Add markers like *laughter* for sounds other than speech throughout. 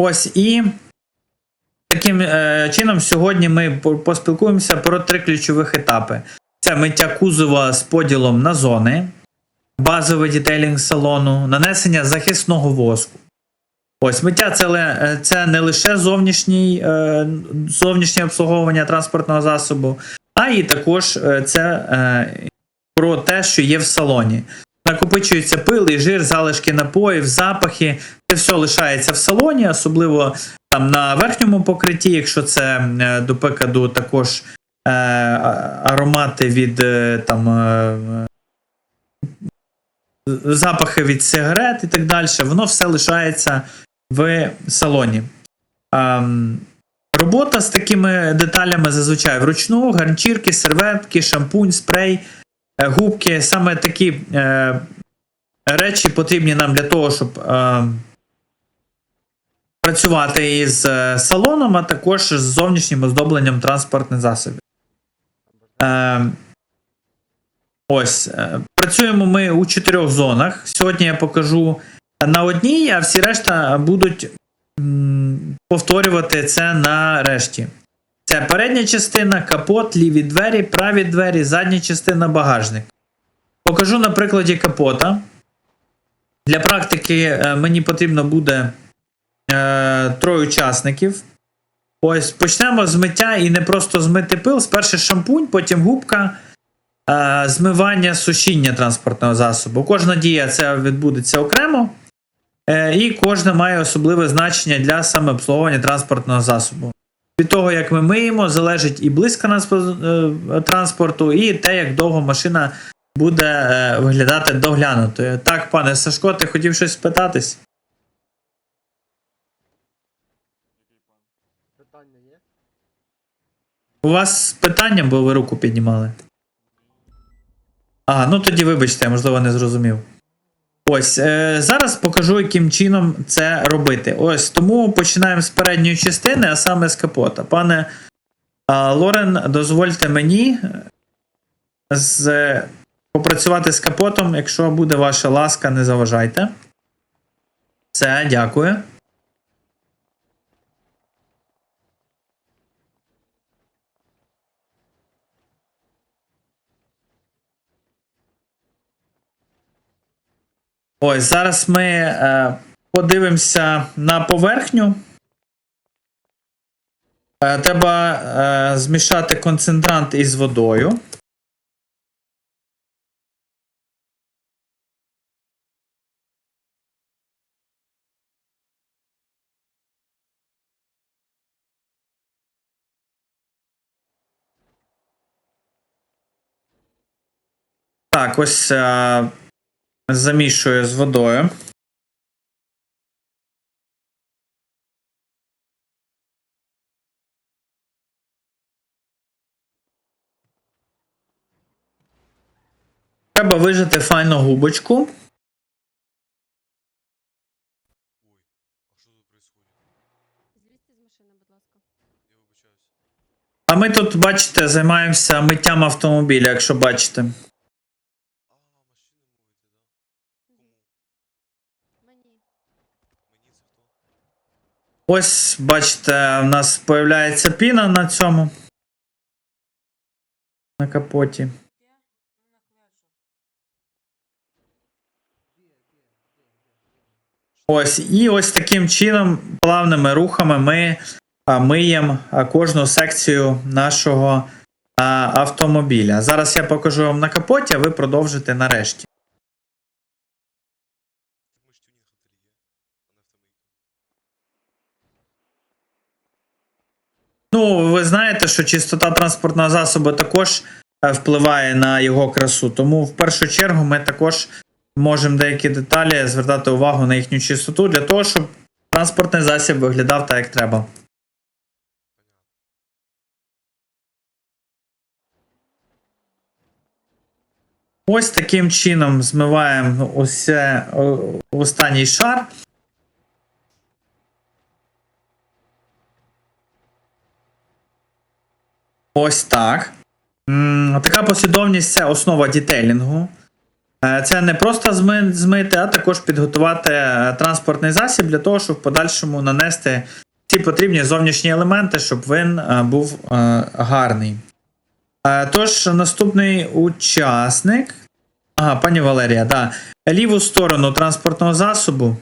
Ось і таким е, чином сьогодні ми поспілкуємося про три ключових етапи: це миття кузова з поділом на зони, базовий дітейлінг салону, нанесення захисного воску. Ось миття це, е, це не лише зовнішній, е, зовнішнє обслуговування транспортного засобу, а і також е, це е, про те, що є в салоні. Накопичується пил і жир, залишки напоїв, запахи. Це все лишається в салоні, особливо там на верхньому покритті, якщо це е, до прикладу також е, аромати від е, там. Е, запахи від сигарет і так далі, воно все лишається в салоні. Ем, робота з такими деталями зазвичай вручну, гарнчірки, серветки, шампунь, спрей, е, губки. Саме такі е, речі потрібні нам для того, щоб е, працювати із е, салоном, а також з зовнішнім оздобленням транспортних засобів. Е, ось. е, Працюємо ми у чотирьох зонах. Сьогодні я покажу на одній, а всі решта будуть повторювати це на решті. Це передня частина, капот, ліві двері, праві двері, задня частина, багажник. Покажу на прикладі капота. Для практики е, мені потрібно буде е, троє учасників. Ось почнемо з миття і не просто змити пил. Спершу шампунь, потім губка, е, змивання, сушіння транспортного засобу. Кожна дія це відбудеться окремо. Е, І кожна має особливе значення для самообслуговування транспортного засобу. Від того, як ми миємо, залежить і близько е, транспорту, і те, як довго машина буде е, виглядати доглянутою. Так, пане Сашко, ти хотів щось спитатись? Питання є? У вас питання, бо ви руку піднімали. А, ну тоді вибачте, я, можливо, не зрозумів. Ось, е, зараз покажу, яким чином це робити. Ось, тому починаємо з передньої частини, а саме з капота. Пане а, Лорен, дозвольте мені е, попрацювати з капотом, якщо буде ваша ласка, не заважайте. Все, дякую. Ось зараз ми е, подивимося на поверхню. Е, треба е, змішати концентрант із водою. Так, ось е, замішую з водою. Треба вижати файну губочку. А ми тут, бачите, займаємося миттям автомобіля, якщо бачите. А, машини мовите, да? Кому? Мені. Мені це хто? Ось, бачите, в нас появляється піна на цьому. На капоті. Ось, і ось таким чином, плавними рухами ми миємо кожну секцію нашого автомобіля. Зараз я покажу вам на капоті, а ви продовжите нарешті. Так ми ж тюнінг ательє, а не автомийка. Ну, ви знаєте, що чистота транспортного засобу також е, впливає на його красу. Тому в першу чергу ми також можемо деякі деталі звертати увагу на їхню чистоту для того, щоб транспортний засіб виглядав так, як треба. Ось таким чином змиваємо усе останній шар. Ось так. Така послідовність це основа дітейлінгу. Е, Це не просто змити, а також підготувати е, транспортний засіб для того, щоб в подальшому нанести ці потрібні зовнішні елементи, щоб він е, був гарний. Тож, наступний учасник. Ага, пані Валерія, да. Ліву сторону транспортного засобу.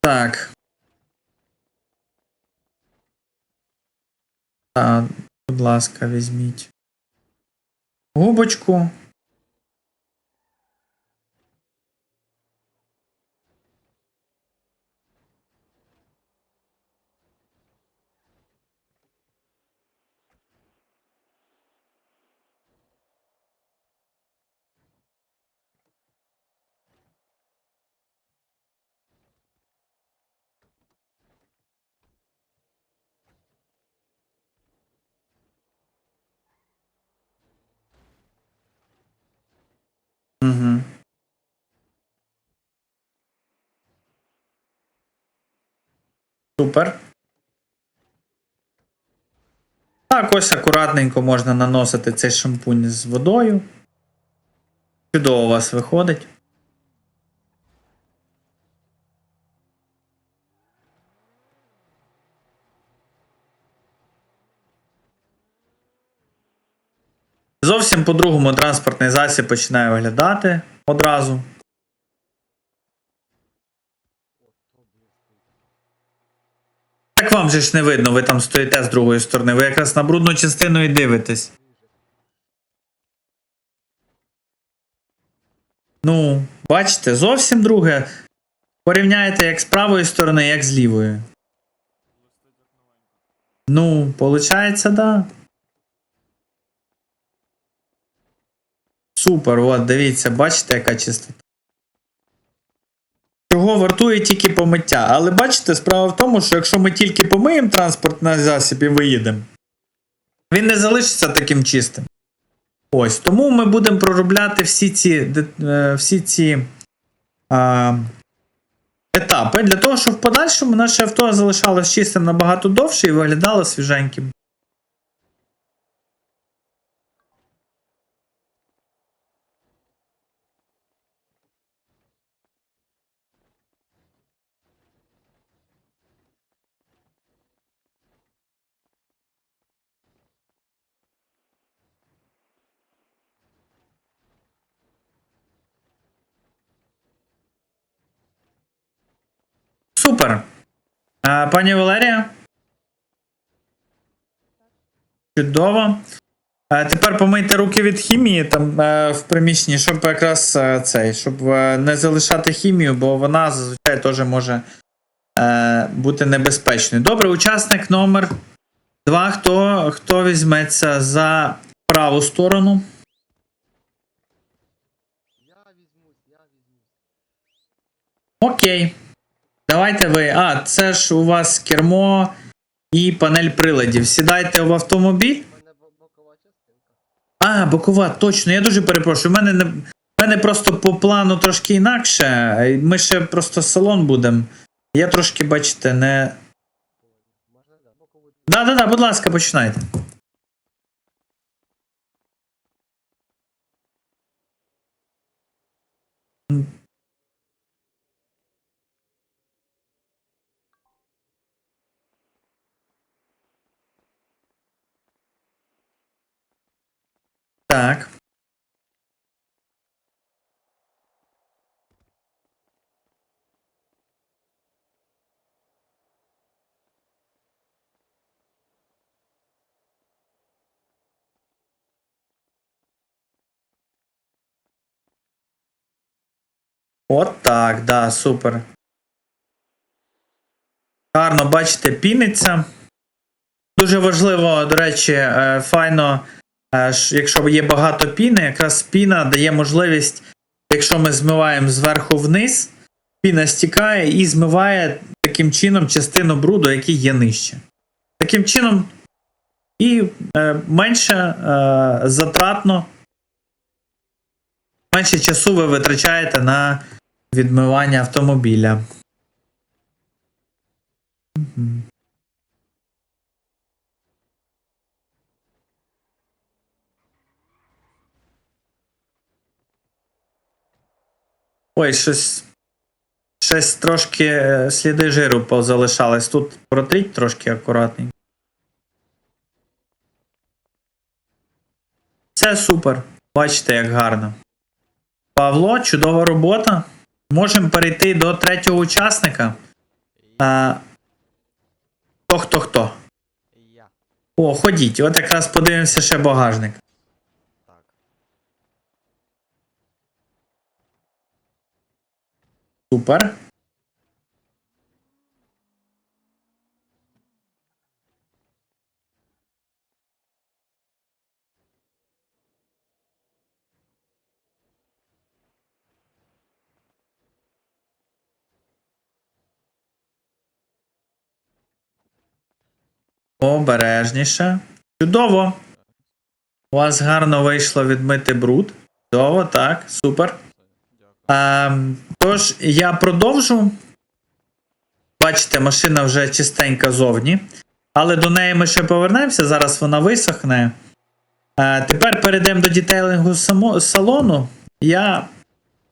Так. Будь ласка, візьміть. Губочку. Супер. Так, ось акуратненько можна наносити цей шампунь з водою. Чудово у вас виходить. Зовсім по-другому транспортний засіб починає виглядати одразу. Так вам же ж не видно, ви там стоїте з другої сторони, ви якраз на брудну частину і дивитесь. Ну, бачите, зовсім друге. Порівняйте як з правої сторони, як з лівої. Ну, получається, да. Супер, от, дивіться, бачите, яка чистота. Чого вартує тільки помиття. Але бачите, справа в тому, що якщо ми тільки помиємо транспортний засіб і виїдемо, він не залишиться таким чистим. Ось. Тому ми будемо проробляти всі ці, е, всі ці а, етапи для того, щоб в подальшому наше авто залишалось чистим набагато довше і виглядало свіженьким. Супер. А, пані Валерія? Чудово. А тепер помийте руки від хімії там е, в приміщенні, щоб якраз е, цей, щоб е, не залишати хімію, бо вона зазвичай теж може бути небезпечною. Добре, учасник номер 2. Хто, хто візьметься за праву сторону? Я візьмусь, я візьмусь. Окей. Давайте ви. А, це ж у вас кермо і панель приладів. Сідайте в автомобіль. У мене бокова частинка. А, бокова, точно. Я дуже перепрошую. У мене не. в мене просто по плану трошки інакше. Ми ще просто салон будемо. Я трошки, бачите, не. Можна, да, бокову. Да-да-да, будь ласка, починайте. Так. От так, да, супер. Гарно, бачите, піниться. Дуже важливо, до речі, е, файно, якщо є багато піни, якраз піна дає можливість, якщо ми змиваємо зверху вниз, піна стікає і змиває таким чином частину бруду, який є нижче. Таким чином, і е, менше е, затратно, менше часу ви витрачаєте на відмивання автомобіля. Ой, щось. Щось трошки е, сліди жиру позалишались. Тут протріть трошки акуратний. Це супер. Бачите, як гарно. Павло, чудова робота. Можемо перейти до третього учасника. А, хто хто хто? О, ходіть, от якраз подивимося ще багажник. Супер. Обережніше. Чудово. У вас гарно вийшло відмити бруд. Чудово, так, супер. Ем, тож, я продовжу. Бачите, машина вже чистенька зовні. Але до неї ми ще повернемося. Зараз вона висохне. Е, тепер перейдемо до дітейлингу салону. Я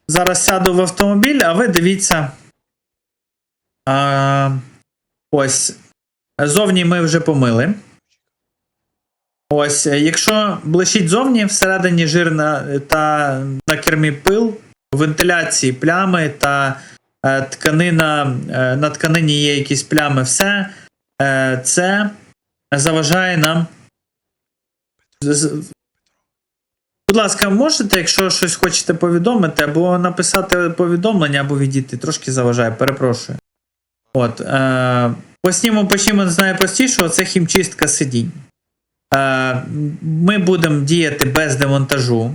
зараз сяду в автомобіль, а ви дивіться. Е, ось. Зовні ми вже помили. Ось, якщо блищить зовні, всередині жирна та на кермі пил, вентиляції плями та е, тканина, е, на тканині є якісь плями, все е, це заважає нам. Будь ласка, можете, якщо щось хочете повідомити, або написати повідомлення, або відійти, трошки заважає, перепрошую. От, е, Посніму почнемо з найпростішого, це хімчистка сидінь. Е, ми будемо діяти без демонтажу,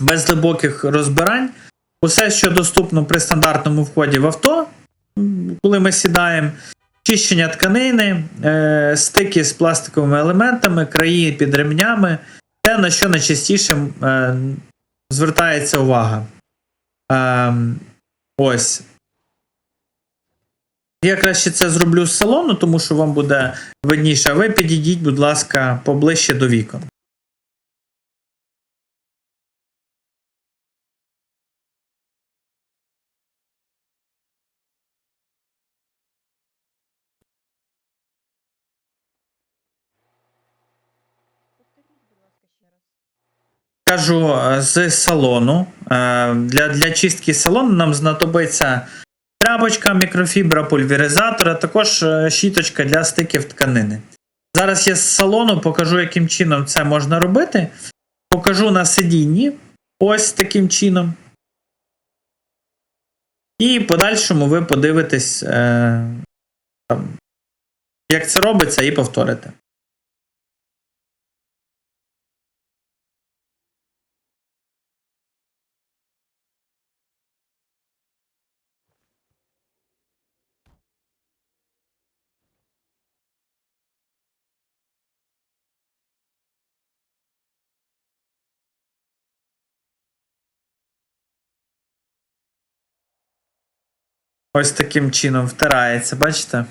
без глибоких розбирань. Усе, що доступно при стандартному вході в авто, коли ми сідаємо, чищення тканини, е, стики з пластиковими елементами, краї під ремнями, те, на що найчастіше е, звертається увага. Е, ось. Я краще це зроблю з салону, тому що вам буде видніше. А ви підійдіть, будь ласка, поближче до вікон. Кажу е, з салону. Е, Для, для чистки салону нам знадобиться тряпочка, мікрофібра, пульверизатор, а також е, щіточка для стиків тканини. Зараз я з салону покажу, яким чином це можна робити. Покажу на сидінні. Ось таким чином. І подальшому ви подивитесь, е, там, як це робиться, і повторите. Ось таким чином втирається, бачите?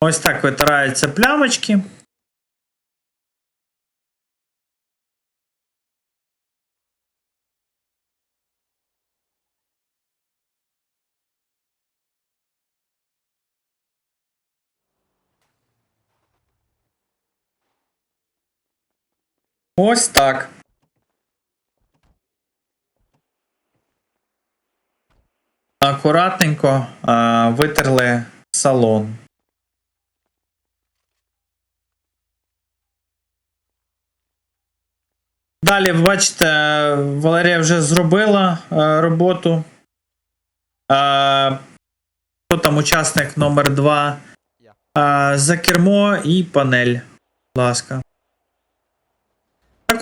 Ось так витираються плямочки. Ось так. Акуратненько а, витерли салон. Далі, ви бачите, Валерія вже зробила е, роботу. Е, хто там учасник номер 2 Я. Е, за кермо і панель. Будь ласка.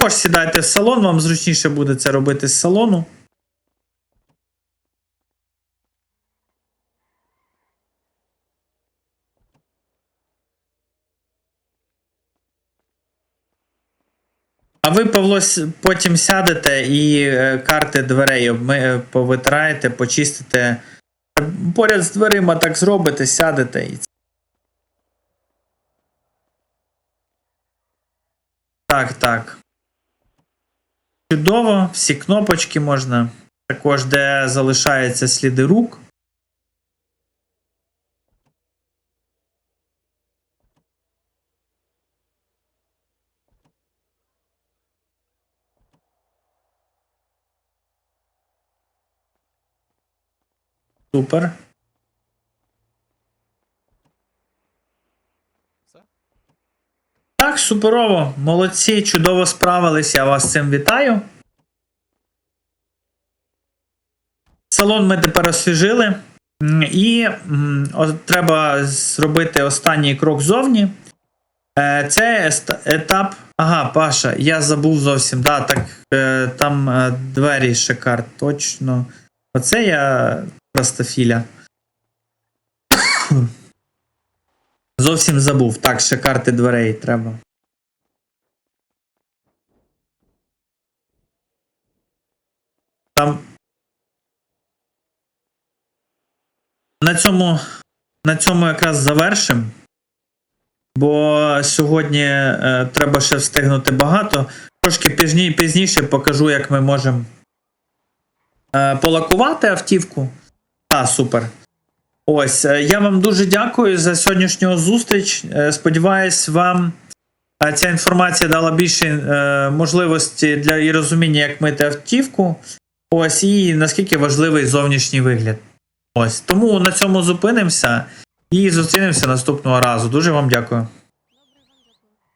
Також сідайте в салон, вам зручніше буде це робити з салону. А ви, Павло, потім сядете і е, карти дверей е, повитираєте, почистите. Поряд з дверима так зробите, сядете і. Так, так. Чудово, всі кнопочки можна. Також, де залишаються сліди рук. Супер. Так, суперово. Молодці, чудово справились. Я вас цим вітаю. Салон ми тепер освіжили. І треба зробити останній крок зовні. Е, Це етап. Ага, Паша, я забув зовсім. Да, так, е, там е, двері шикар, точно. Оце я простофіля. *coughs* Зовсім забув. Так, ще карти дверей треба. Там. На цьому, на цьому якраз завершимо. Бо сьогодні е, треба ще встигнути багато. Трошки пізні, пізніше покажу, як ми можемо е, полакувати автівку. Та, супер. Ось, е, я вам дуже дякую за сьогоднішню зустріч. Е, Сподіваюсь, вам е, ця інформація дала більше е, можливості для і розуміння, як мити автівку. Ось, і наскільки важливий зовнішній вигляд. Ось. Тому на цьому зупинимося і зустрінемося наступного разу. Дуже вам дякую.